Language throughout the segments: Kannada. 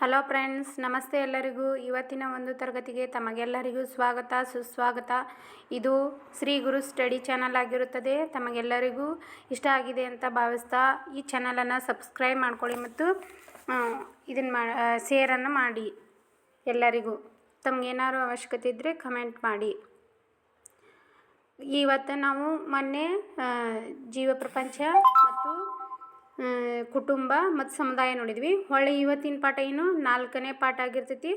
ಹಲೋ ಫ್ರೆಂಡ್ಸ್, ನಮಸ್ತೆ ಎಲ್ಲರಿಗೂ. ಇವತ್ತಿನ ಒಂದು ತರಗತಿಗೆ ತಮಗೆಲ್ಲರಿಗೂ ಸ್ವಾಗತ, ಸುಸ್ವಾಗತ. ಇದು ಶ್ರೀ ಗುರು ಸ್ಟಡಿ ಚಾನಲ್ ಆಗಿರುತ್ತದೆ. ತಮಗೆಲ್ಲರಿಗೂ ಇಷ್ಟ ಆಗಿದೆ ಅಂತ ಭಾವಿಸ್ತಾ ಈ ಚಾನಲನ್ನು ಸಬ್ಸ್ಕ್ರೈಬ್ ಮಾಡ್ಕೊಳ್ಳಿ ಮತ್ತು ಇದನ್ನು ಮಾ ಶೇರನ್ನು ಮಾಡಿ ಎಲ್ಲರಿಗೂ. ತಮಗೇನಾದ್ರು ಅವಶ್ಯಕತೆ ಇದ್ದರೆ ಕಮೆಂಟ್ ಮಾಡಿ. ಇವತ್ತು ನಾವು ಮೊನ್ನೆ ಜೀವ ಪ್ರಪಂಚ ಕುಟುಂಬ ಮತ್ತು ಸಮುದಾಯ ನೋಡಿದ್ವಿ. ಹೊಳ್ಳಿ ಇವತ್ತಿನ ಪಾಠ ಏನು? ನಾಲ್ಕನೇ ಪಾಠ ಆಗಿರ್ತೈತಿ.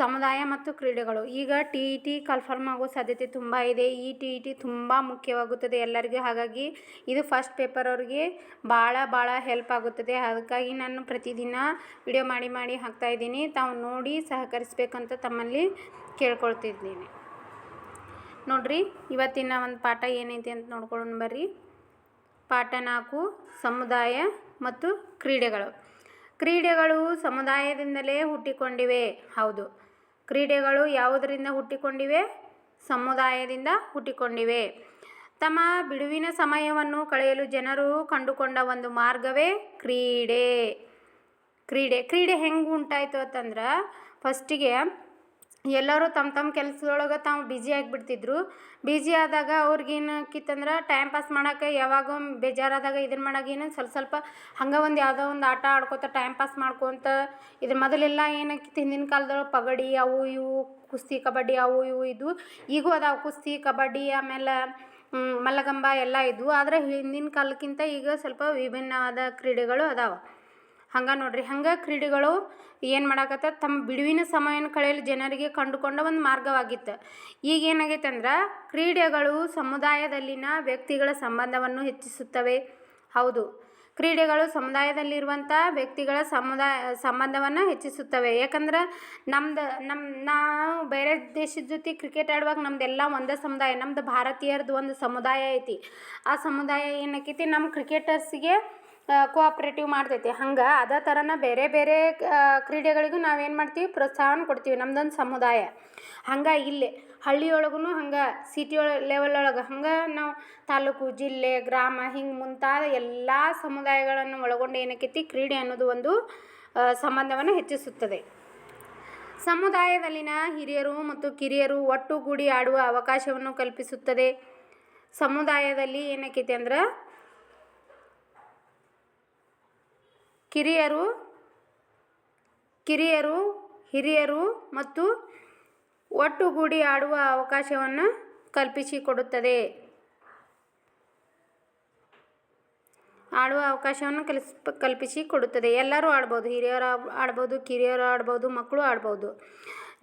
ಸಮುದಾಯ ಮತ್ತು ಕ್ರೀಡೆಗಳು. ಈಗ ಟಿ ಇ ಟಿ ಕನ್ಫರ್ಮ್ ಆಗೋ ಸಾಧ್ಯತೆ ತುಂಬ ಇದೆ. ಈ ಟಿ ಇ ಟಿ ತುಂಬ ಮುಖ್ಯವಾಗುತ್ತದೆ ಎಲ್ಲರಿಗೂ. ಹಾಗಾಗಿ ಇದು ಫಸ್ಟ್ ಪೇಪರ್ ಅವ್ರಿಗೆ ಭಾಳ ಭಾಳ ಹೆಲ್ಪ್ ಆಗುತ್ತದೆ. ಅದಕ್ಕಾಗಿ ನಾನು ಪ್ರತಿದಿನ ವಿಡಿಯೋ ಮಾಡಿ ಮಾಡಿ ಹಾಕ್ತಾಯಿದ್ದೀನಿ ತಾವು ನೋಡಿ ಸಹಕರಿಸಬೇಕಂತ ತಮ್ಮಲ್ಲಿ ಕೇಳ್ಕೊಳ್ತಿದ್ದೀನಿ. ನೋಡ್ರಿ, ಇವತ್ತಿನ ಒಂದು ಪಾಠ ಏನೈತಿ ಅಂತ ನೋಡ್ಕೊಳ್ಳೋಣ ಬರ್ರಿ. ಪಾಠ ನಾಲ್ಕು, ಸಮುದಾಯ ಮತ್ತು ಕ್ರೀಡೆಗಳು. ಕ್ರೀಡೆಗಳು ಸಮುದಾಯದಿಂದಲೇ ಹುಟ್ಟಿಕೊಂಡಿವೆ. ಹೌದು. ಕ್ರೀಡೆಗಳು ಯಾವುದರಿಂದ ಹುಟ್ಟಿಕೊಂಡಿವೆ? ಸಮುದಾಯದಿಂದ ಹುಟ್ಟಿಕೊಂಡಿವೆ. ತಮ್ಮ ಬಿಡುವಿನ ಸಮಯವನ್ನು ಕಳೆಯಲು ಜನರು ಕಂಡುಕೊಂಡ ಒಂದು ಮಾರ್ಗವೇ ಕ್ರೀಡೆ. ಕ್ರೀಡೆ. ಕ್ರೀಡೆ ಹೆಂಗೆ ಉಂಟಾಯಿತು ಅಂತಂದ್ರೆ ಫಸ್ಟಿಗೆ ಎಲ್ಲರೂ ತಮ್ಮ ತಮ್ಮ ಕೆಲಸದೊಳಗೆ ತಾವು ಬ್ಯುಸಿ ಆಗಿಬಿಡ್ತಿದ್ರು. ಬ್ಯುಸಿ ಆದಾಗ ಅವ್ರಿಗೇನಾಕಿತ್ತಂದ್ರೆ ಟೈಮ್ ಪಾಸ್ ಮಾಡೋಕೆ ಯಾವಾಗ ಬೇಜಾರಾದಾಗ ಇದನ್ನು ಏನು ಸ್ವಲ್ಪ ಸ್ವಲ್ಪ ಹಂಗೆ ಒಂದು ಯಾವುದೋ ಒಂದು ಆಟ ಆಡ್ಕೊತ ಟೈಮ್ ಪಾಸ್ ಮಾಡ್ಕೊತ ಇದ್ರ ಮೊದಲೆಲ್ಲ ಏನಾಕಿತ್ತು ಹಿಂದಿನ ಕಾಲದೊಳಗೆ ಪಗಡಿ ಅವು ಇವು, ಕುಸ್ತಿ, ಕಬಡ್ಡಿ ಅವು ಇವು ಇದ್ವು. ಈಗೂ ಅದಾವೆ ಕುಸ್ತಿ, ಕಬಡ್ಡಿ ಆಮೇಲೆ ಮಲ್ಲಗಂಬ ಎಲ್ಲ ಇದ್ವು. ಆದರೆ ಹಿಂದಿನ ಕಾಲಕ್ಕಿಂತ ಈಗ ಸ್ವಲ್ಪ ವಿಭಿನ್ನವಾದ ಕ್ರೀಡೆಗಳು ಅದಾವೆ. ಹಂಗೆ ನೋಡ್ರಿ, ಹಂಗೆ ಕ್ರೀಡೆಗಳು ಏನು ಮಾಡಾಕತ್ತ, ತಮ್ಮ ಬಿಡುವಿನ ಸಮಯವನ್ನು ಕಳೆಯಲು ಜನರಿಗೆ ಕಂಡುಕೊಂಡ ಒಂದು ಮಾರ್ಗವಾಗಿತ್ತು. ಈಗ ಏನಾಗೈತೆ ಅಂದ್ರೆ, ಕ್ರೀಡೆಗಳು ಸಮುದಾಯದಲ್ಲಿನ ವ್ಯಕ್ತಿಗಳ ಸಂಬಂಧವನ್ನು ಹೆಚ್ಚಿಸುತ್ತವೆ. ಹೌದು, ಕ್ರೀಡೆಗಳು ಸಮುದಾಯದಲ್ಲಿರುವಂಥ ವ್ಯಕ್ತಿಗಳ ಸಮುದಾಯ ಸಂಬಂಧವನ್ನು ಹೆಚ್ಚಿಸುತ್ತವೆ. ಯಾಕಂದ್ರೆ ನಮ್ದು ನಮ್ಮ ನಾವು ಬೇರೆ ದೇಶದ ಜೊತೆ ಕ್ರಿಕೆಟ್ ಆಡುವಾಗ ನಮ್ದೆಲ್ಲ ಒಂದೇ ಸಮುದಾಯ, ನಮ್ದು ಭಾರತೀಯರದ್ದು ಒಂದು ಸಮುದಾಯ ಐತಿ. ಆ ಸಮುದಾಯ ಏನಾಕೈತಿ ನಮ್ಮ ಕ್ರಿಕೆಟರ್ಸಿಗೆ ಕೋಆಪ್ರೇಟಿವ್ ಮಾಡ್ತೈತಿ. ಹಂಗೆ ಅದೇ ಥರನ ಬೇರೆ ಬೇರೆ ಕ್ರೀಡೆಗಳಿಗೂ ನಾವೇನು ಮಾಡ್ತೀವಿ? ಪ್ರೋತ್ಸಾಹನ ಕೊಡ್ತೀವಿ ನಮ್ದೊಂದು ಸಮುದಾಯ. ಹಂಗೆ ಇಲ್ಲಿ ಹಳ್ಳಿಯೊಳಗೂ ಹಂಗೆ ಸಿಟಿ ಒಳ ಲೆವೆಲ್ ಒಳಗೆ ಹಂಗೆ ನಾವು ತಾಲೂಕು, ಜಿಲ್ಲೆ, ಗ್ರಾಮ ಹಿಂಗೆ ಮುಂತಾದ ಎಲ್ಲ ಸಮುದಾಯಗಳನ್ನು ಒಳಗೊಂಡು ಏನಕ್ಕೈತಿ ಕ್ರೀಡೆ ಅನ್ನೋದು ಒಂದು ಸಂಬಂಧವನ್ನು ಹೆಚ್ಚಿಸುತ್ತದೆ. ಸಮುದಾಯದಲ್ಲಿನ ಹಿರಿಯರು ಮತ್ತು ಕಿರಿಯರು ಒಟ್ಟುಗೂಡಿ ಆಡುವ ಅವಕಾಶವನ್ನು ಕಲ್ಪಿಸುತ್ತದೆ. ಸಮುದಾಯದಲ್ಲಿ ಏನಕ್ಕೈತಿ ಅಂದ್ರೆ ಕಿರಿಯರು ಕಿರಿಯರು, ಹಿರಿಯರು ಮತ್ತು ಒಟ್ಟುಗೂಡಿ ಆಡುವ ಅವಕಾಶವನ್ನು ಕಲ್ಪಿಸಿಕೊಡುತ್ತದೆ. ಆಡುವ ಅವಕಾಶವನ್ನು ಕಲಿಸ್ ಕಲ್ಪಿಸಿ ಕೊಡುತ್ತದೆ ಎಲ್ಲರೂ ಆಡ್ಬೋದು. ಹಿರಿಯರು ಆಡ್- ಆಡ್ಬೋದು, ಕಿರಿಯರು ಆಡ್ಬೋದು, ಮಕ್ಕಳು ಆಡ್ಬೋದು.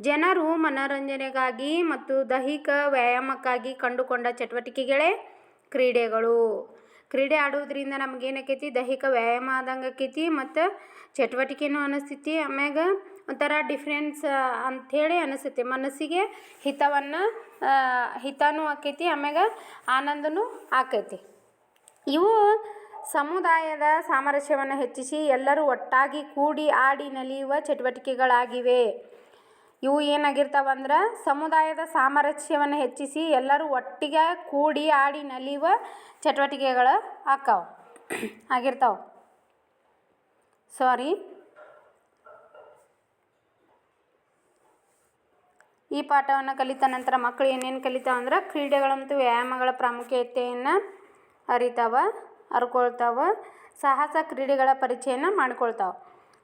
ಜನರು ಮನೋರಂಜನೆಗಾಗಿ ಮತ್ತು ದೈಹಿಕ ವ್ಯಾಯಾಮಕ್ಕಾಗಿ ಕಂಡುಕೊಂಡ ಚಟುವಟಿಕೆಗಳೇ ಕ್ರೀಡೆಗಳು. ಕ್ರೀಡೆ ಆಡೋದ್ರಿಂದ ನಮಗೇನಾಕೈತಿ ದೈಹಿಕ ವ್ಯಾಯಾಮ ಆದಂಗೆ ಆಕೈತಿ ಮತ್ತು ಚಟುವಟಿಕೆನೂ ಅನಿಸ್ತೈತಿ. ಆಮ್ಯಾಗ ಒಂಥರ ಡಿಫ್ರೆನ್ಸ್ ಅಂಥೇಳಿ ಅನಿಸುತ್ತೆ. ಮನಸ್ಸಿಗೆ ಹಿತವನ್ನು ಹಿತನೂ ಆಕೈತಿ, ಆಮ್ಯಾಗ ಆನಂದನೂ ಆಕೈತಿ. ಇವು ಸಮುದಾಯದ ಸಾಮರಸ್ಯವನ್ನು ಹೆಚ್ಚಿಸಿ ಎಲ್ಲರೂ ಒಟ್ಟಾಗಿ ಕೂಡಿ ಆಡಿ ನಲಿಯುವ ಚಟುವಟಿಕೆಗಳಾಗಿವೆ. ಇವು ಏನಾಗಿರ್ತಾವಂದ್ರೆ ಸಮುದಾಯದ ಸಾಮರಸ್ಯವನ್ನು ಹೆಚ್ಚಿಸಿ ಎಲ್ಲರೂ ಒಟ್ಟಿಗೆ ಕೂಡಿ ಆಡಿ ನಲಿಯುವ ಚಟುವಟಿಕೆಗಳು ಆಕ್ಕಾವ ಆಗಿರ್ತಾವೆ. ಸಾರಿ ಈ ಪಾಠವನ್ನು ಕಲಿತ ನಂತರ ಮಕ್ಕಳು ಏನೇನು ಕಲಿತಾವಂದ್ರೆ ಕ್ರೀಡೆಗಳು ಕ್ರೀಡೆಗಳ ಮತ್ತು ವ್ಯಾಯಾಮಗಳ ಪ್ರಾಮುಖ್ಯತೆಯನ್ನು ಅರಿತಾವ, ಅರ್ಕೊಳ್ತಾವ, ಸಾಹಸ ಕ್ರೀಡೆಗಳ ಪರಿಚಯನ ಮಾಡ್ಕೊಳ್ತಾವ.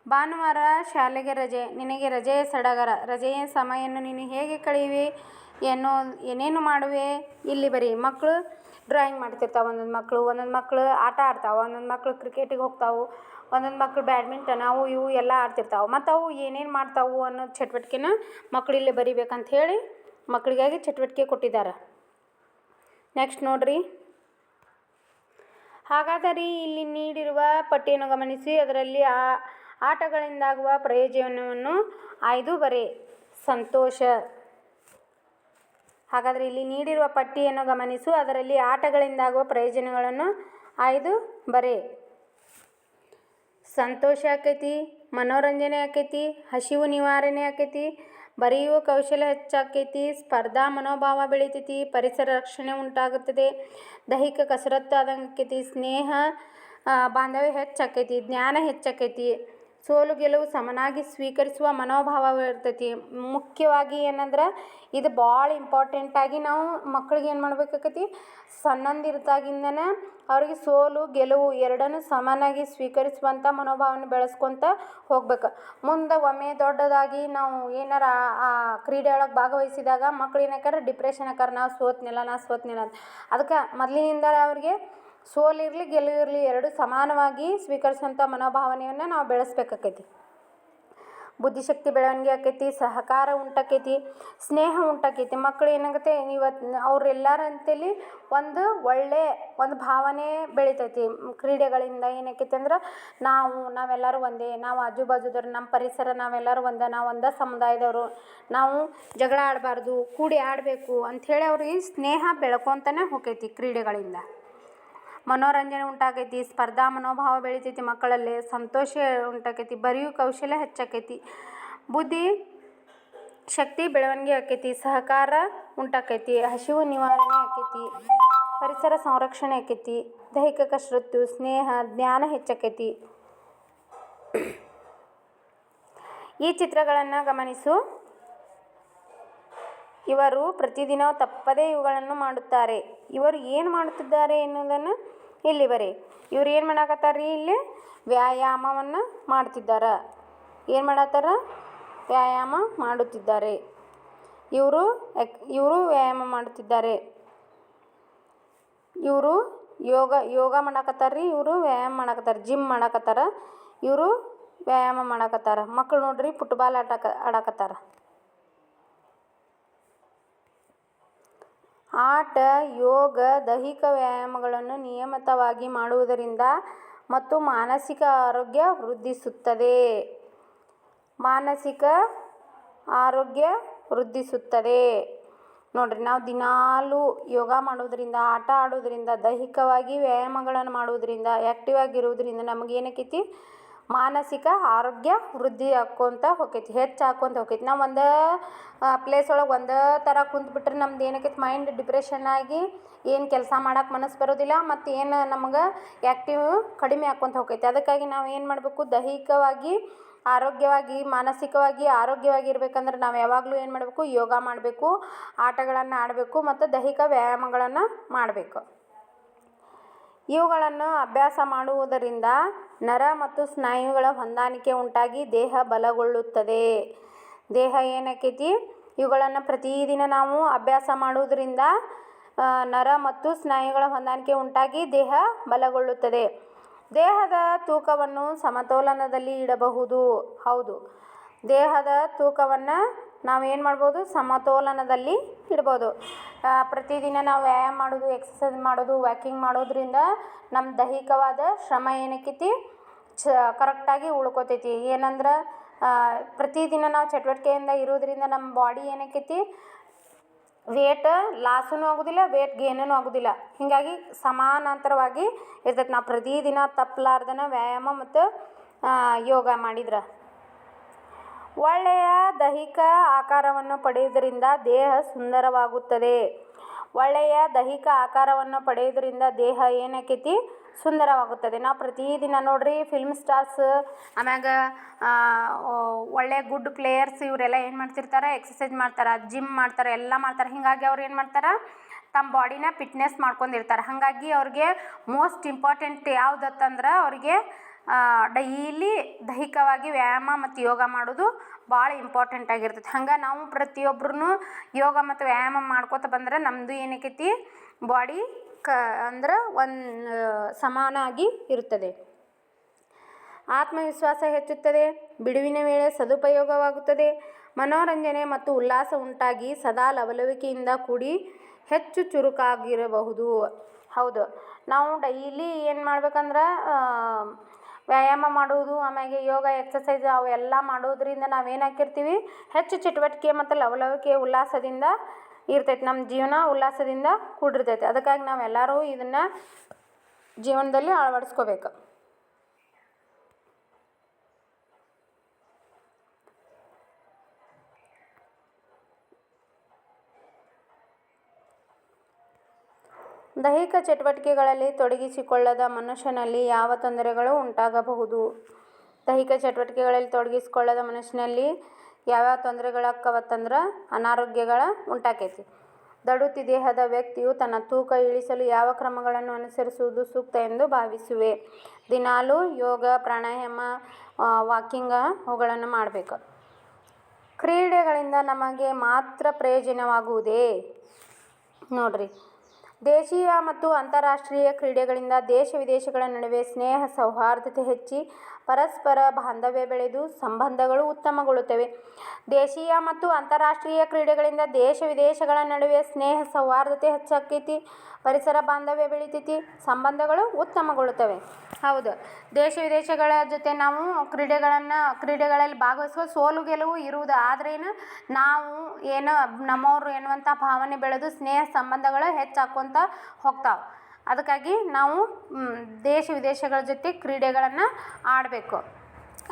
ಭಾನುವಾರ ಶಾಲೆಗೆ ರಜೆ. ನಿನಗೆ ರಜೆಯ ಸಡಗರ. ರಜೆಯ ಸಮಯವನ್ನು ನೀನು ಹೇಗೆ ಕಳೆಯುವೆ? ಏನೋ ಏನೇನು ಮಾಡುವೆ? ಇಲ್ಲಿ ಬರೀ ಮಕ್ಕಳು ಡ್ರಾಯಿಂಗ್ ಮಾಡ್ತಿರ್ತಾವೆ. ಒಂದೊಂದು ಮಕ್ಕಳು ಒಂದೊಂದು ಮಕ್ಕಳು ಆಟ ಆಡ್ತಾವೆ. ಒಂದೊಂದು ಮಕ್ಕಳು ಕ್ರಿಕೆಟಿಗೆ ಹೋಗ್ತಾವೆ. ಒಂದೊಂದು ಮಕ್ಕಳು ಬ್ಯಾಡ್ಮಿಂಟನ್, ಅವು ಇವು ಎಲ್ಲ ಆಡ್ತಿರ್ತಾವೆ. ಮತ್ತು ಅವು ಏನೇನು ಮಾಡ್ತಾವು ಅನ್ನೋ ಚಟುವಟಿಕೆನ ಮಕ್ಕಳು ಇಲ್ಲಿ ಬರಿಬೇಕಂತ ಹೇಳಿ ಮಕ್ಕಳಿಗಾಗಿ ಚಟುವಟಿಕೆ ಕೊಟ್ಟಿದ್ದಾರೆ. ನೆಕ್ಸ್ಟ್ ನೋಡ್ರಿ. ಹಾಗಾದರೆ ಇಲ್ಲಿ ನೀಡಿರುವ ಪಟ್ಟಿಯನ್ನು ಗಮನಿಸಿ. ಅದರಲ್ಲಿ ಆ ಆಟಗಳಿಂದಾಗುವ ಪ್ರಯೋಜನವನ್ನು ಆಯ್ದು ಬರೆ. ಸಂತೋಷ. ಹಾಗಾದರೆ ಇಲ್ಲಿ ನೀಡಿರುವ ಪಟ್ಟಿಯನ್ನು ಗಮನಿಸು. ಅದರಲ್ಲಿ ಆಟಗಳಿಂದಾಗುವ ಪ್ರಯೋಜನಗಳನ್ನು ಆಯ್ದು ಬರೆ. ಸಂತೋಷ ಆಕೈತಿ, ಮನೋರಂಜನೆ ಆಕೈತಿ, ಹಸಿವು ನಿವಾರಣೆ ಆಕೈತಿ, ಬರೆಯುವ ಕೌಶಲ್ಯ ಹೆಚ್ಚಾಕೈತಿ, ಸ್ಪರ್ಧಾ ಮನೋಭಾವ ಬೆಳಿತೈತಿ, ಪರಿಸರ ರಕ್ಷಣೆ ಉಂಟಾಗುತ್ತದೆ, ದೈಹಿಕ ಕಸರತ್ತು ಆದಂಗೆ ಆಕೈತಿ ಸ್ನೇಹ ಬಾಂಧವ್ಯ ಹೆಚ್ಚಾಕೈತಿ, ಜ್ಞಾನ ಹೆಚ್ಚಾಕೈತಿ. ಸೋಲು ಗೆಲುವು ಸಮನಾಗಿ ಸ್ವೀಕರಿಸುವ ಮನೋಭಾವ ಇರ್ತೈತಿ ಮುಖ್ಯವಾಗಿ ಏನಂದ್ರೆ ಇದು ಭಾಳ ಇಂಪಾರ್ಟೆಂಟಾಗಿ ನಾವು ಮಕ್ಳಿಗೆ ಏನು ಮಾಡ್ಬೇಕಾಕತಿ? ಸಣ್ಣಂದಿರ್ದಾಗಿಂದನೇ ಅವ್ರಿಗೆ ಸೋಲು, ಗೆಲುವು ಎರಡನ್ನೂ ಸಮಾನಾಗಿ ಸ್ವೀಕರಿಸುವಂಥ ಮನೋಭಾವನ ಬೆಳೆಸ್ಕೊತ ಹೋಗ್ಬೇಕು. ಮುಂದೆ ಒಮ್ಮೆ ದೊಡ್ಡದಾಗಿ ನಾವು ಏನಾರ ಆ ಕ್ರೀಡೆ ಒಳಗೆ ಭಾಗವಹಿಸಿದಾಗ ಮಕ್ಳು ಏನಾಕಾರ ಡಿಪ್ರೆಷನ್ ಆಕಾರ ನಾವು ಸೋತ್ನಿಲ್ಲ, ನಾ ಸೋತ್ನಿಲ್ಲ ಅಂತ. ಅದಕ್ಕೆ ಮೊದಲಿನಿಂದ ಅವ್ರಿಗೆ ಸೋಲಿರಲಿ ಗೆಲುವು ಇರಲಿ ಎರಡು ಸಮಾನವಾಗಿ ಸ್ವೀಕರಿಸುವಂಥ ಮನೋಭಾವನೆಯನ್ನು ನಾವು ಬೆಳೆಸ್ಬೇಕಾಕೈತಿ. ಬುದ್ಧಿಶಕ್ತಿ ಬೆಳವಣಿಗೆ ಆಕೈತಿ, ಸಹಕಾರ ಉಂಟಾಕೈತಿ, ಸ್ನೇಹ ಉಂಟಾಕೈತಿ. ಮಕ್ಕಳು ಏನಾಗುತ್ತೆ ಇವತ್ತು ಅವ್ರೆಲ್ಲರ ಅಂತೇಳಿ ಒಂದು ಒಳ್ಳೆ ಒಂದು ಭಾವನೆ ಬೆಳಿತೈತಿ. ಕ್ರೀಡೆಗಳಿಂದ ಏನಾಕೈತಿ ಅಂದ್ರೆ ನಾವು, ನಾವೆಲ್ಲರೂ ಒಂದೇ, ನಾವು ಆಜು ಬಾಜುದವ್ರು ನಮ್ಮ ಪರಿಸರ ನಾವೆಲ್ಲರೂ ಒಂದೇ, ನಾವು ಒಂದೇ ಸಮುದಾಯದವರು, ನಾವು ಜಗಳ ಆಡಬಾರ್ದು, ಕೂಡಿ ಆಡಬೇಕು ಅಂಥೇಳಿ ಅವ್ರಿಗೆ ಸ್ನೇಹ ಬೆಳ್ಕೊತನೇ ಹೋಗೈತಿ ಕ್ರೀಡೆಗಳಿಂದ. ಮನೋರಂಜನೆ ಉಂಟಾಕೈತಿ, ಸ್ಪರ್ಧಾ ಮನೋಭಾವ ಬೆಳಿತೈತಿ ಮಕ್ಕಳಲ್ಲಿ, ಸಂತೋಷ ಉಂಟಾಕೈತಿ, ಬರೆಯೋ ಕೌಶಲ್ಯ ಹೆಚ್ಚಾಕೈತಿ, ಬುದ್ಧಿ ಶಕ್ತಿ ಬೆಳವಣಿಗೆ ಆಕೈತಿ, ಸಹಕಾರ ಉಂಟಾಕೈತಿ, ಹಸಿವು ನಿವಾರಣೆ ಆಕೈತಿ, ಪರಿಸರ ಸಂರಕ್ಷಣೆ ಆಕೈತಿ, ದೈಹಿಕ ಕಸರತ್ತು, ಸ್ನೇಹ, ಜ್ಞಾನ ಹೆಚ್ಚಾಕೈತಿ. ಈ ಚಿತ್ರಗಳನ್ನು ಗಮನಿಸು. ಇವರು ಪ್ರತಿದಿನ ತಪ್ಪದೇ ಇವುಗಳನ್ನು ಮಾಡುತ್ತಾರೆ. ಇವರು ಏನು ಮಾಡುತ್ತಿದ್ದಾರೆ ಎನ್ನುವುದನ್ನು ಇಲ್ಲಿ ಬರೀ. ಇವ್ರು ಏನು ಮಾಡಾಕತ್ತಾರ ಇಲ್ಲಿ? ವ್ಯಾಯಾಮವನ್ನು ಮಾಡ್ತಿದ್ದಾರೆ. ಏನು ಮಾಡತ್ತಾರ? ವ್ಯಾಯಾಮ ಮಾಡುತ್ತಿದ್ದಾರೆ. ಇವರು ಇವರು ವ್ಯಾಯಾಮ ಮಾಡುತ್ತಿದ್ದಾರೆ. ಇವರು ಯೋಗ ಯೋಗ ಮಾಡಾಕತ್ತಾರ ಇವರು ವ್ಯಾಯಾಮ ಮಾಡಾಕತ್ತಾರ ಜಿಮ್ ಮಾಡಾಕತ್ತಾರ, ಇವರು ವ್ಯಾಯಾಮ ಮಾಡಾಕತ್ತಾರ. ಮಕ್ಕಳು ನೋಡ್ರಿ ಫುಟ್ಬಾಲ್ ಆಟಕ, ಆಡಾಕತ್ತಾರ. ಆಟ, ಯೋಗ, ದೈಹಿಕ ವ್ಯಾಯಾಮಗಳನ್ನು ನಿಯಮಿತವಾಗಿ ಮಾಡುವುದರಿಂದ ಮತ್ತು ಮಾನಸಿಕ ಆರೋಗ್ಯ ವೃದ್ಧಿಸುತ್ತದೆ. ಮಾನಸಿಕ ಆರೋಗ್ಯ ವೃದ್ಧಿಸುತ್ತದೆ. ನೋಡಿರಿ, ನಾವು ದಿನಾಲೂ ಯೋಗ ಮಾಡೋದರಿಂದ ಆಟ ಆಡೋದರಿಂದ ದೈಹಿಕವಾಗಿ ವ್ಯಾಯಾಮಗಳನ್ನು ಮಾಡುವುದರಿಂದ ಆ್ಯಕ್ಟಿವ್ ಆಗಿರುವುದರಿಂದ ನಮಗೆ ಏನಕ್ಕೈತಿ ಮಾನಸಿಕ ಆರೋಗ್ಯ ವೃದ್ಧಿ ಆಕ್ಕೊತ ಹೋಕೈತಿ, ಹೆಚ್ಚು ಆಕ್ಕೊತ ಹೋಕೈತಿ. ನಾವು ಒಂದು ಪ್ಲೇಸ್ ಒಳಗೆ ಒಂದೇ ಥರ ಕುಂತ್ಬಿಟ್ರೆ ನಮ್ದು ಏನಾಕೈತಿ ಮೈಂಡ್ ಡಿಪ್ರೆಷನ್ ಆಗಿ ಏನು ಕೆಲಸ ಮಾಡಕ್ಕೆ ಮನಸ್ಸು ಬರೋದಿಲ್ಲ ಮತ್ತು ಏನು ನಮ್ಗೆ ಆ್ಯಕ್ಟಿವ್ ಕಡಿಮೆ ಆಕ್ಕೊತ ಹೋಕೈತಿ. ಅದಕ್ಕಾಗಿ ನಾವು ಏನು ಮಾಡಬೇಕು, ದೈಹಿಕವಾಗಿ, ಆರೋಗ್ಯವಾಗಿ, ಮಾನಸಿಕವಾಗಿ ಆರೋಗ್ಯವಾಗಿ ಇರಬೇಕಂದ್ರೆ ನಾವು ಯಾವಾಗಲೂ ಏನು ಮಾಡಬೇಕು, ಯೋಗ ಮಾಡಬೇಕು, ಆಟಗಳನ್ನು ಆಡಬೇಕು ಮತ್ತು ದೈಹಿಕ ವ್ಯಾಯಾಮಗಳನ್ನು ಮಾಡಬೇಕು. ಇವುಗಳನ್ನು ಅಭ್ಯಾಸ ಮಾಡುವುದರಿಂದ ನರ ಮತ್ತು ಸ್ನಾಯುಗಳ ಹೊಂದಾಣಿಕೆ ಉಂಟಾಗಿ ದೇಹ ಬಲಗೊಳ್ಳುತ್ತದೆ. ದೇಹ ಏನಾಕೈತಿ ಇವುಗಳನ್ನು ಪ್ರತಿದಿನ ನಾವು ಅಭ್ಯಾಸ ಮಾಡುವುದರಿಂದ ನರ ಮತ್ತು ಸ್ನಾಯುಗಳ ಹೊಂದಾಣಿಕೆ ಉಂಟಾಗಿ ದೇಹ ಬಲಗೊಳ್ಳುತ್ತದೆ. ದೇಹದ ತೂಕವನ್ನು ಸಮತೋಲನದಲ್ಲಿ ಇಡಬಹುದು. ಹೌದು. ದೇಹದ ತೂಕವನ್ನು ನಾವು ಏನು ಮಾಡ್ಬೋದು? ಸಮತೋಲನದಲ್ಲಿ ಇಡ್ಬೋದು. ಪ್ರತಿದಿನ ನಾವು ವ್ಯಾಯಾಮ ಮಾಡೋದು ಎಕ್ಸಸೈಸ್ ಮಾಡೋದು ವಾಕಿಂಗ್ ಮಾಡೋದ್ರಿಂದ ನಮ್ಮ ದೈಹಿಕವಾದ ಶ್ರಮ ಏನಕ್ಕೈತಿ? ಚ ಕರೆಕ್ಟಾಗಿ ಉಳ್ಕೊತೈತಿ. ಏನಂದ್ರೆ ಪ್ರತಿದಿನ ನಾವು ಚಟುವಟಿಕೆಯಿಂದ ಇರೋದ್ರಿಂದ ನಮ್ಮ ಬಾಡಿ ಏನಾಕೈತಿ ವೇಟ್ ಲಾಸೂ ಆಗೋದಿಲ್ಲ ವೇಟ್ ಗೇನೂ ಆಗೋದಿಲ್ಲ. ಹೀಗಾಗಿ ಸಮಾನಾಂತರವಾಗಿ ಇರ್ತೈತೆ. ನಾವು ಪ್ರತಿದಿನ ತಪ್ಪಲಾರ್ದನ ವ್ಯಾಯಾಮ ಮತ್ತು ಯೋಗ ಮಾಡಿದ್ರೆ. ಒಳ್ಳೆಯ ದೈಹಿಕ ಆಕಾರವನ್ನು ಪಡೆಯುವುದರಿಂದ ದೇಹ ಸುಂದರವಾಗುತ್ತದೆ. ಒಳ್ಳೆಯ ದೈಹಿಕ ಆಕಾರವನ್ನು ಪಡೆಯುವುದರಿಂದ ದೇಹ ಏನಾಕೈತಿ ಸುಂದರವಾಗುತ್ತದೆ. ನಾವು ಪ್ರತಿದಿನ ನೋಡ್ರಿ ಫಿಲ್ಮ್ ಸ್ಟಾರ್ಸ್ ಆಮ್ಯಾಗ ಒಳ್ಳೆಯ ಗುಡ್ ಪ್ಲೇಯರ್ಸ್ ಇವರೆಲ್ಲ ಏನು ಮಾಡ್ತಿರ್ತಾರೆ? ಎಕ್ಸಸೈಸ್ ಮಾಡ್ತಾರೆ ಜಿಮ್ ಮಾಡ್ತಾರೆ, ಎಲ್ಲ ಮಾಡ್ತಾರೆ. ಹೀಗಾಗಿ ಅವ್ರು ಏನು ಮಾಡ್ತಾರೆ? ತಮ್ಮ ಬಾಡಿನ ಫಿಟ್ನೆಸ್ ಮಾಡ್ಕೊಂಡಿರ್ತಾರೆ. ಹಾಗಾಗಿ ಅವ್ರಿಗೆ ಮೋಸ್ಟ್ ಇಂಪಾರ್ಟೆಂಟ್ ಯಾವುದತ್ತಂದ್ರೆ ಅವ್ರಿಗೆ ಡೈಲಿ ದೈಹಿಕವಾಗಿ ವ್ಯಾಯಾಮ ಮತ್ತು ಯೋಗ ಮಾಡೋದು ಭಾಳ ಇಂಪಾರ್ಟೆಂಟ್ ಆಗಿರ್ತೈತಿ. ಹಂಗೆ ನಾವು ಪ್ರತಿಯೊಬ್ರೂ ಯೋಗ ಮತ್ತು ವ್ಯಾಯಾಮ ಮಾಡ್ಕೋತ ಬಂದ್ರೆ ನಮ್ಮದು ಏನಾಕೈತಿ? ಬಾಡಿ ಕ, ಅಂದ್ರೆ ಒಂದು ಸಮಾನಾಗಿ ಇರುತ್ತದೆ ಆತ್ಮವಿಶ್ವಾಸ ಹೆಚ್ಚುತ್ತದೆ, ಬಿಡುವಿನ ವೇಳೆ ಸದುಪಯೋಗವಾಗುತ್ತದೆ, ಮನೋರಂಜನೆ ಮತ್ತು ಉಲ್ಲಾಸ ಉಂಟಾಗಿ ಸದಾ ಲವಲವಿಕೆಯಿಂದ ಕೂಡಿ ಹೆಚ್ಚು ಚುರುಕಾಗಿರಬಹುದು. ಹೌದು. ನಾವು ಡೈಲಿ ಏನು ಮಾಡ್ಬೇಕಂದ್ರೆ ವ್ಯಾಯಾಮ ಮಾಡುವುದು, ಆಮ್ಯಾಗೆ ಯೋಗ ಎಕ್ಸಸೈಸ್ ಅವೆಲ್ಲ ಮಾಡೋದ್ರಿಂದ ನಾವು ಹಾಕಿರ್ತೀವಿ? ಹೆಚ್ಚು ಚಟುವಟಿಕೆ ಮತ್ತು ಲವಲವಿಕೆ ಉಲ್ಲಾಸದಿಂದ ಇರ್ತೈತೆ. ನಮ್ಮ ಜೀವನ ಉಲ್ಲಾಸದಿಂದ ಕೂಡಿರ್ತೈತೆ. ಅದಕ್ಕಾಗಿ ನಾವೆಲ್ಲರೂ ಇದನ್ನು ಜೀವನದಲ್ಲಿ ಅಳವಡಿಸ್ಕೋಬೇಕು. ದೈಹಿಕ ಚಟುವಟಿಕೆಗಳಲ್ಲಿ ತೊಡಗಿಸಿಕೊಳ್ಳದ ಮನುಷ್ಯನಲ್ಲಿ ಯಾವ ತೊಂದರೆಗಳು ಉಂಟಾಗಬಹುದು? ದೈಹಿಕ ಚಟುವಟಿಕೆಗಳಲ್ಲಿ ತೊಡಗಿಸಿಕೊಳ್ಳದ ಮನುಷ್ಯನಲ್ಲಿ ಯಾವ್ಯಾವ ತೊಂದರೆಗಳಾಕ್ಕವತ್ತಂದ್ರೆ ಅನಾರೋಗ್ಯಗಳ ಉಂಟಾಕೈತಿ. ದಡುತಿ ದೇಹದ ವ್ಯಕ್ತಿಯು ತನ್ನ ತೂಕ ಇಳಿಸಲು ಯಾವ ಕ್ರಮಗಳನ್ನು ಅನುಸರಿಸುವುದು ಸೂಕ್ತ ಎಂದು ಭಾವಿಸುವೆ. ದಿನಾಲೂ ಯೋಗ, ಪ್ರಾಣಾಯಾಮ ವಾಕಿಂಗ ಅವುಗಳನ್ನು ಮಾಡಬೇಕು. ಕ್ರೀಡೆಗಳಿಂದ ನಮಗೆ ಮಾತ್ರ ಪ್ರಯೋಜನವಾಗುವುದೇ? ನೋಡ್ರಿ. ದೇಶೀಯ ಮತ್ತು ಅಂತಾರಾಷ್ಟ್ರೀಯ ಕ್ರೀಡೆಗಳಿಂದ ದೇಶ ವಿದೇಶಗಳ ನಡುವೆ ಸ್ನೇಹ ಸೌಹಾರ್ದತೆ ಹೆಚ್ಚಿ ಪರಸ್ಪರ ಬಾಂಧವ್ಯ ಬೆಳೆದು ಸಂಬಂಧಗಳು ಉತ್ತಮಗೊಳ್ಳುತ್ತವೆ. ದೇಶೀಯ ಮತ್ತು ಅಂತಾರಾಷ್ಟ್ರೀಯ ಕ್ರೀಡೆಗಳಿಂದ ದೇಶ ವಿದೇಶಗಳ ನಡುವೆ ಸ್ನೇಹ, ಸೌಹಾರ್ದತೆ ಹೆಚ್ಚಾಕೈತಿ ಪರಿಸರ ಬಾಂಧವ್ಯ ಬೆಳಿತೈತಿ, ಸಂಬಂಧಗಳು ಉತ್ತಮಗೊಳ್ಳುತ್ತವೆ. ಹೌದು, ದೇಶ ವಿದೇಶಗಳ ಜೊತೆ ನಾವು ಕ್ರೀಡೆಗಳನ್ನು, ಕ್ರೀಡೆಗಳಲ್ಲಿ ಭಾಗವಹಿಸುವ ಸೋಲು ಗೆಲುವು ಇರುವುದು. ಆದ್ರೇನು ನಾವು ಏನು, ನಮ್ಮವರು ಎನ್ನುವಂಥ ಭಾವನೆ ಬೆಳೆದು ಸ್ನೇಹ ಸಂಬಂಧಗಳು ಹೆಚ್ಚಾಕ್ಕೊತ ಹೋಗ್ತಾವೆ. ಅದಕ್ಕಾಗಿ ನಾವು ದೇಶ ವಿದೇಶಗಳ ಜೊತೆ ಕ್ರೀಡೆಗಳನ್ನು ಆಡಬೇಕು.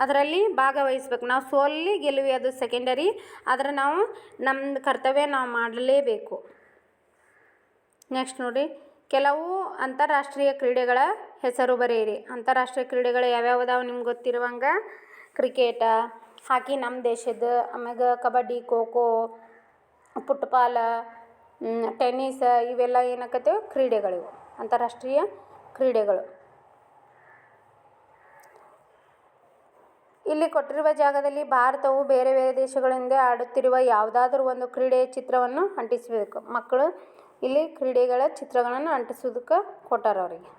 ಅದರಲ್ಲಿ ಭಾಗವಹಿಸ್ಬೇಕು. ನಾವು ಸೋಲ್ಲಿ ಗೆಲುವಿ ಅದು ಸೆಕೆಂಡರಿ ಆದರೆ ನಾವು ನಮ್ಮ ಕರ್ತವ್ಯ ನಾವು ಮಾಡಲೇಬೇಕು. ನೆಕ್ಸ್ಟ್ ನೋಡಿ, ಕೆಲವು ಅಂತಾರಾಷ್ಟ್ರೀಯ ಕ್ರೀಡೆಗಳ ಹೆಸರು ಬರೆಯಿರಿ. ಅಂತಾರಾಷ್ಟ್ರೀಯ ಕ್ರೀಡೆಗಳು ಯಾವ್ಯಾವು ಅದಾವೆ ನಿಮ್ಗೆ ಗೊತ್ತಿರುವಂಗೆ? ಕ್ರಿಕೆಟ ಹಾಕಿ ನಮ್ಮ ದೇಶದ, ಆಮ್ಯಾಗ ಕಬಡ್ಡಿ ಖೋ ಖೋ ಫುಟ್ಬಾಲ ಟೆನ್ನಿಸ್, ಇವೆಲ್ಲ ಏನಾಕತ್ತೇವೆ? ಕ್ರೀಡೆಗಳಿವು. ಅಂತಾರಾಷ್ಟ್ರೀಯ ಕ್ರೀಡೆಗಳು. ಇಲ್ಲಿ ಕೊಟ್ಟಿರುವ ಜಾಗದಲ್ಲಿ ಭಾರತವು ಬೇರೆ ಬೇರೆ ದೇಶಗಳಿಂದ ಆಡುತ್ತಿರುವ ಯಾವುದಾದರೂ ಒಂದು ಕ್ರೀಡೆಯ ಚಿತ್ರವನ್ನು ಅಂಟಿಸಬೇಕು. ಮಕ್ಕಳು ಇಲ್ಲಿ ಕ್ರೀಡೆಗಳ ಚಿತ್ರಗಳನ್ನು ಅಂಟಿಸೋದಕ್ಕೆ ಕೊಟ್ಟಾರ ಅವರಿಗೆ.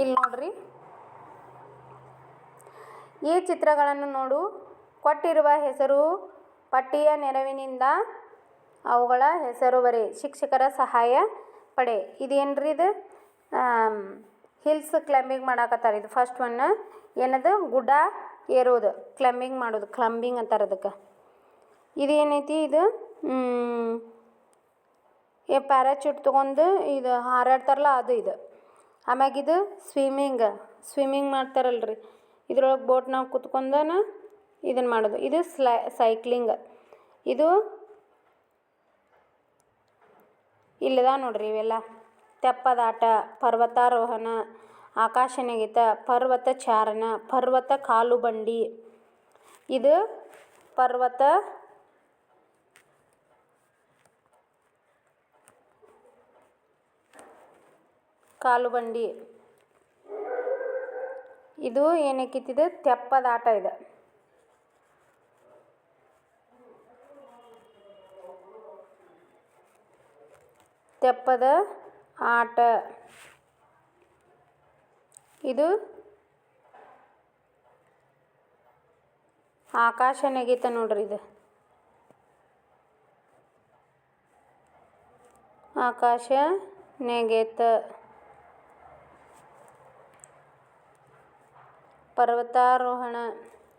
ಇಲ್ಲಿ ನೋಡ್ರಿ. ಈ ಚಿತ್ರಗಳನ್ನು ನೋಡು. ಕೊಟ್ಟಿರುವ ಹೆಸರು ಪಟ್ಟಿಯ ನೆರವಿನಿಂದ ಅವುಗಳ ಹೆಸರು ಬರೀ, ಶಿಕ್ಷಕರ ಸಹಾಯ ಪಡೆ. ಇದೇನ್ರಿ ಇದು? ಹಿಲ್ಸ್ ಕ್ಲೈಂಬಿಂಗ್ ಮಾಡಾಕತ್ತಾರ. ಇದು ಫಸ್ಟ್ ಒನ್ ಏನದು? ಗುಡ್ಡ ಏರೋದು. ಕ್ಲೈಂಬಿಂಗ್ ಮಾಡೋದು. ಕ್ಲಂಬಿಂಗ್ ಅಂತಾರೆ ಅದಕ್ಕೆ. ಇದೇನೈತಿ ಇದು? ಏ ಪ್ಯಾರಾಚೂಟ್ ತೊಗೊಂಡು ಇದು ಹಾರಾಡ್ತಾರಲ್ಲ ಅದು ಇದು. ಆಮ್ಯಾಗ ಇದು ಸ್ವಿಮ್ಮಿಂಗ್ ಸ್ವಿಮ್ಮಿಂಗ್ ಮಾಡ್ತಾರಲ್ರಿ. ಇದ್ರೊಳಗೆ ಬೋಟ್ನಾಗ ಕುತ್ಕೊಂಡನ ಇದನ್ನು ಮಾಡೋದು. ಇದು ಸ್ಲೈ ಸೈಕ್ಲಿಂಗ್ ಇದು ಇಲ್ಲದ ನೋಡ್ರಿ ಇವೆಲ್ಲ. ತೆಪ್ಪದಾಟ, ಪರ್ವತಾರೋಹಣ ಆಕಾಶ ನೆಗೆತ ಪರ್ವತ ಚಾರಣ ಪರ್ವತ ಕಾಲು ಬಂಡಿ ಇದು ಪರ್ವತ ಕಾಲು ಬಂಡಿ ಇದು ಏನಕ್ಕಿತ್ತಿದೆ? ತೆಪ್ಪದಾಟ ಇದು. ತೆಪ್ಪದ ಆಟ. ಇದು ಆಕಾಶ ನೆಗೀತ ನೋಡ್ರಿ ಇದು. ಆಕಾಶ ನೆಗೆತ. ಪರ್ವತಾರೋಹಣ.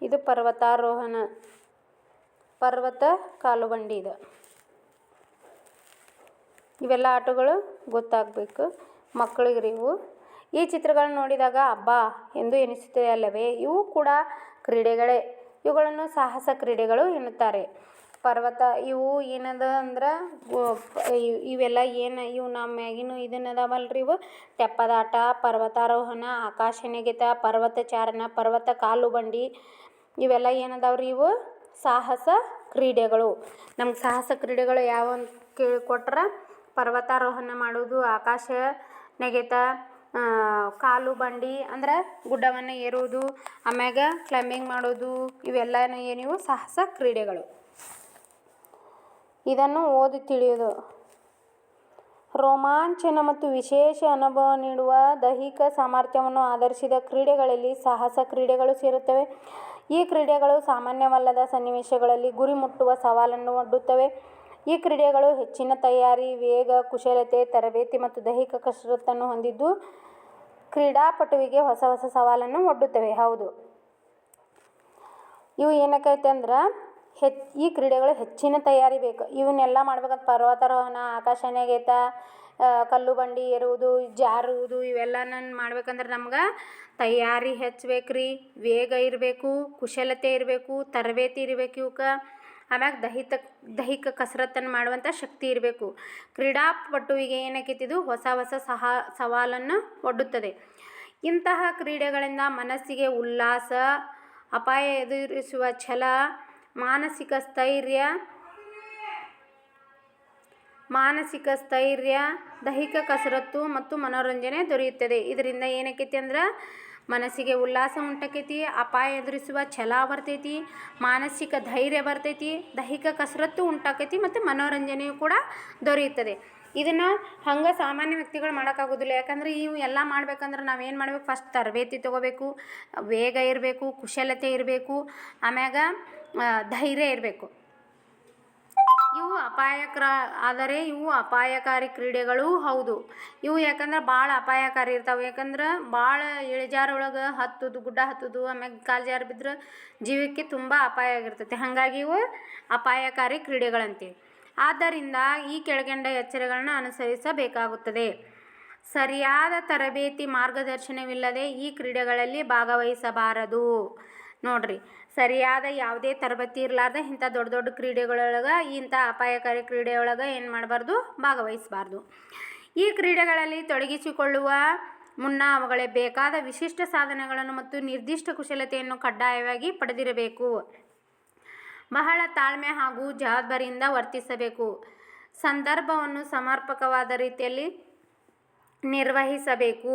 ಇದು ಪರ್ವತಾರೋಹಣ. ಪರ್ವತ ಕಾಲುಬಂಡಿ ಇದು. ಇವೆಲ್ಲ ಆಟಗಳು ಗೊತ್ತಾಗಬೇಕು. ಮಕ್ಕಳಿಗೆ ಇವು. ಈ ಚಿತ್ರಗಳನ್ನು ನೋಡಿದಾಗ, ಅಬ್ಬಾ, ಎಂದು ಎನಿಸುತ್ತದೆ ಅಲ್ಲವೇ? ಇವು ಕೂಡ ಕ್ರೀಡೆಗಳೇ. ಇವುಗಳನ್ನು ಸಾಹಸ ಕ್ರೀಡೆಗಳು ಎನ್ನುತ್ತಾರೆ. ಪರ್ವತ, ಇವು ಏನದ ಅಂದ್ರೆ ಇವೆಲ್ಲ ಏನು, ಇವು ನಮ್ಮ ಮ್ಯಾಗಿನ ಅದಾವಲ್ರಿ ಇವು. ತೆಪ್ಪದಾಟ, ಪರ್ವತಾರೋಹಣ ಆಕಾಶ ನೆಗೆತ ಪರ್ವತ ಚಾರಣ, ಪರ್ವತ ಕಾಲು ಬಂಡಿ ಇವೆಲ್ಲ ಏನದಾವ್ರಿ ಇವು? ಸಾಹಸ ಕ್ರೀಡೆಗಳು. ನಮ್ಗೆ ಸಾಹಸ ಕ್ರೀಡೆಗಳು ಯಾವ ಕೇಳಿಕೊಟ್ರೆ ಪರ್ವತಾರೋಹಣ ಮಾಡುವುದು ಆಕಾಶ ನೆಗೆತ ಕಾಲು ಬಂಡಿ ಅಂದ್ರೆ ಗುಡ್ಡವನ್ನು ಏರುವುದು, ಆಮ್ಯಾಗ ಕ್ಲೈಂಬಿಂಗ್ ಮಾಡೋದು ಇವೆಲ್ಲ ಏನಿವು? ಸಾಹಸ ಕ್ರೀಡೆಗಳು. ಇದನ್ನು ಓದಿ ತಿಳಿಯೋದು ರೋಮಾಂಚನ ಮತ್ತು ವಿಶೇಷ ಅನುಭವ ನೀಡುವ ದೈಹಿಕ ಸಾಮರ್ಥ್ಯವನ್ನು ಆಧರಿಸಿದ ಕ್ರೀಡೆಗಳಲ್ಲಿ ಸಾಹಸ ಕ್ರೀಡೆಗಳು ಸೇರುತ್ತವೆ. ಈ ಕ್ರೀಡೆಗಳು ಸಾಮಾನ್ಯವಲ್ಲದ ಸನ್ನಿವೇಶಗಳಲ್ಲಿ ಗುರಿ ಮುಟ್ಟುವ ಸವಾಲನ್ನು ಒಡ್ಡುತ್ತವೆ. ಈ ಕ್ರೀಡೆಗಳು ಹೆಚ್ಚಿನ ತಯಾರಿ, ವೇಗ, ಕುಶಲತೆ, ತರಬೇತಿ ಮತ್ತು ದೈಹಿಕ ಕಸರತ್ತನ್ನು ಹೊಂದಿದ್ದು ಕ್ರೀಡಾಪಟುವಿಗೆ ಹೊಸ ಹೊಸ ಸವಾಲನ್ನು ಒಡ್ಡುತ್ತವೆ. ಹೌದು. ಇವು ಏನಕ್ಕೈತೆ ಅಂದ್ರೆ ಹೆಚ್, ಈ ಕ್ರೀಡೆಗಳು ಹೆಚ್ಚಿನ ತಯಾರಿ ಬೇಕು. ಇವನ್ನೆಲ್ಲ ಮಾಡ್ಬೇಕಂತ ಪರ್ವತಾರೋಹಣ ಆಕಾಶ ನೆಗೆತ ಕಲ್ಲು ಬಂಡಿ ಏರುವುದು, ಜಾರುವುದು ಇವೆಲ್ಲ ನಾನು ಮಾಡ್ಬೇಕಂದ್ರೆ ನಮ್ಗೆ ತಯಾರಿ ಹೆಚ್ಚಬೇಕು ರೀ ವೇಗ ಇರಬೇಕು, ಕುಶಲತೆ ಇರಬೇಕು, ತರಬೇತಿ ಇರಬೇಕು ಇವಕ್ಕೆ ಆಮ್ಯಾಗ ದೈಹಿಕ ದೈಹಿಕ ಕಸರತ್ತನ್ನು ಮಾಡುವಂಥ ಶಕ್ತಿ ಇರಬೇಕು. ಕ್ರೀಡಾಪಟುವಿಗೆ ಏನಾಕೈತಿ ಇದು ಹೊಸ ಹೊಸ ಸಹ, ಸವಾಲನ್ನು ಒಡ್ಡುತ್ತದೆ. ಇಂತಹ ಕ್ರೀಡೆಗಳಿಂದ ಮನಸ್ಸಿಗೆ ಉಲ್ಲಾಸ, ಅಪಾಯ ಎದುರಿಸುವ ಛಲ, ಮಾನಸಿಕ ಸ್ಥೈರ್ಯ ಮಾನಸಿಕ ಸ್ಥೈರ್ಯ, ದೈಹಿಕ ಕಸರತ್ತು ಮತ್ತು ಮನೋರಂಜನೆ ದೊರೆಯುತ್ತದೆ. ಇದರಿಂದ ಏನಕ್ಕೈತಿ ಅಂದ್ರೆ ಮನಸ್ಸಿಗೆ ಉಲ್ಲಾಸ ಉಂಟಾಕೈತಿ, ಅಪಾಯ ಎದುರಿಸುವ ಛಲ ಬರ್ತೈತಿ, ಮಾನಸಿಕ ಧೈರ್ಯ ಬರ್ತೈತಿ, ದೈಹಿಕ ಕಸರತ್ತು ಉಂಟಾಕೈತಿ ಮತ್ತು ಮನೋರಂಜನೆಯು ಕೂಡ ದೊರೆಯುತ್ತದೆ. ಇದನ್ನು ಹಂಗೆ ಸಾಮಾನ್ಯ ವ್ಯಕ್ತಿಗಳು ಮಾಡೋಕ್ಕಾಗೋದಿಲ್ಲ. ಯಾಕಂದ್ರೆ ಇವು ಎಲ್ಲ ಮಾಡ್ಬೇಕಂದ್ರೆ ನಾವೇನು ಮಾಡ್ಬೇಕು? ಫಸ್ಟ್ ತರಬೇತಿ ತೊಗೋಬೇಕು, ವೇಗ ಇರಬೇಕು, ಕುಶಲತೆ ಇರಬೇಕು, ಆಮ್ಯಾಗ ಧೈರ್ಯ ಇರಬೇಕು. ಇವು ಅಪಾಯಕರ, ಆದರೆ ಇವು ಅಪಾಯಕಾರಿ ಕ್ರೀಡೆಗಳೂ ಹೌದು. ಇವು ಯಾಕಂದ್ರೆ ಭಾಳ ಅಪಾಯಕಾರಿ ಇರ್ತಾವೆ. ಯಾಕಂದ್ರೆ ಭಾಳ ಇಳಿಜಾರೊಳಗೆ ಹತ್ತುದು, ಗುಡ್ಡ ಹತ್ತುದು, ಆಮ್ಯಾಗ ಕಾಲು ಜಾರು ಬಿದ್ರೆ ಜೀವಕ್ಕೆ ತುಂಬ ಅಪಾಯ ಆಗಿರ್ತೈತೆ. ಹಾಗಾಗಿ ಇವು ಅಪಾಯಕಾರಿ ಕ್ರೀಡೆಗಳಂತೀವಿ ಆದ್ದರಿಂದ ಈ ಕೆಳಗಂಡ ಎಚ್ಚರಗಳನ್ನ ಅನುಸರಿಸಬೇಕಾಗುತ್ತದೆ. ಸರಿಯಾದ ತರಬೇತಿ ಮಾರ್ಗದರ್ಶನವಿಲ್ಲದೆ ಈ ಕ್ರೀಡೆಗಳಲ್ಲಿ ಭಾಗವಹಿಸಬಾರದು. ನೋಡ್ರಿ, ಸರಿಯಾದ ಯಾವುದೇ ತರಬೇತಿ ಇರಲಾರ್ದ ಇಂಥ ದೊಡ್ಡ ದೊಡ್ಡ ಕ್ರೀಡೆಗಳೊಳಗೆ, ಇಂಥ ಅಪಾಯಕಾರಿ ಕ್ರೀಡೆಯೊಳಗೆ ಏನು ಮಾಡಬಾರ್ದು? ಭಾಗವಹಿಸಬಾರ್ದು. ಈ ಕ್ರೀಡೆಗಳಲ್ಲಿ ತೊಡಗಿಸಿಕೊಳ್ಳುವ ಮುನ್ನ ಅವುಗಳೇ ಬೇಕಾದ ವಿಶಿಷ್ಟ ಸಾಧನಗಳನ್ನು ಮತ್ತು ನಿರ್ದಿಷ್ಟ ಕುಶಲತೆಯನ್ನು ಕಡ್ಡಾಯವಾಗಿ ಪಡೆದಿರಬೇಕು. ಬಹಳ ತಾಳ್ಮೆ ಹಾಗೂ ಜವಾಬ್ದಾರಿಯಿಂದ ವರ್ತಿಸಬೇಕು. ಸಂದರ್ಭವನ್ನು ಸಮರ್ಪಕವಾದ ರೀತಿಯಲ್ಲಿ ನಿರ್ವಹಿಸಬೇಕು.